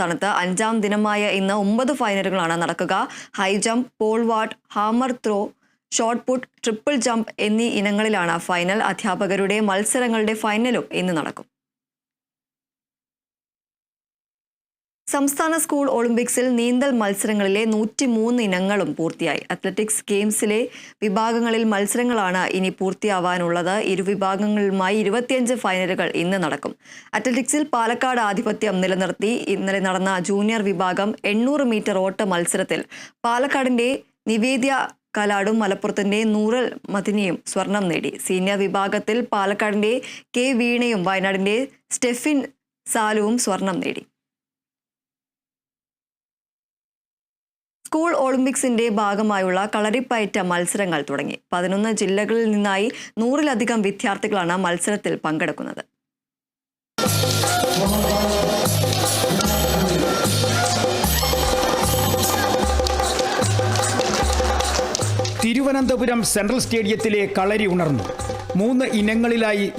സംസ്ഥാനത്ത് അഞ്ചാം ദിനമായ ഇന്ന് ഒമ്പത് ഫൈനലുകളാണ് നടക്കുക. High jump pole vault hammer throw shot put triple jump എന്നീ ഇനങ്ങളിലാണ് ഫൈനൽ അധ്യാപകരുടെ മത്സരങ്ങളുടെ ഫൈനലും ഇന്ന് നടക്കും. സംസ്ഥാന സ്കൂൾ ഒളിമ്പിക്സിൽ നീന്തൽ മത്സരങ്ങളിലെ നൂറ്റിമൂന്ന് ഇനങ്ങളും പൂർത്തിയായി. അത്ലറ്റിക്സ് ഗെയിംസിലെ വിഭാഗങ്ങളിൽ മത്സരങ്ങളാണ് ഇനി പൂർത്തിയാവാനുള്ളത്. ഇരു വിഭാഗങ്ങളുമായി ഇരുപത്തിയഞ്ച് ഫൈനലുകൾ ഇന്ന് നടക്കും. അത്ലറ്റിക്സിൽ പാലക്കാട് ആധിപത്യം നിലനിർത്തി. ഇന്നലെ നടന്ന ജൂനിയർ വിഭാഗം എണ്ണൂറ് മീറ്റർ ഓട്ട മത്സരത്തിൽ പാലക്കാടിന്റെ നിവേദ്യ കലാടും മലപ്പുറത്തിന്റെ നൂറൽ മതിനിയും സ്വർണം നേടി. സീനിയർ വിഭാഗത്തിൽ പാലക്കാടിന്റെ കെ വീണയും വയനാടിന്റെ സ്റ്റെഫിൻ സാലുവും സ്വർണം നേടി. സ്കൂൾ ഒളിമ്പിക്സിന്റെ ഭാഗമായുള്ള കളരിപ്പയറ്റ മത്സരങ്ങൾ തുടങ്ങി. പതിനൊന്ന് ജില്ലകളിൽ നിന്നായി നൂറിലധികം വിദ്യാർത്ഥികളാണ് മത്സരത്തിൽ പങ്കെടുക്കുന്നത്. തിരുവനന്തപുരം സെൻട്രൽ സ്റ്റേഡിയത്തിലെ കളരി ഉണർന്നു. മൂന്ന് ഇനങ്ങളിലായി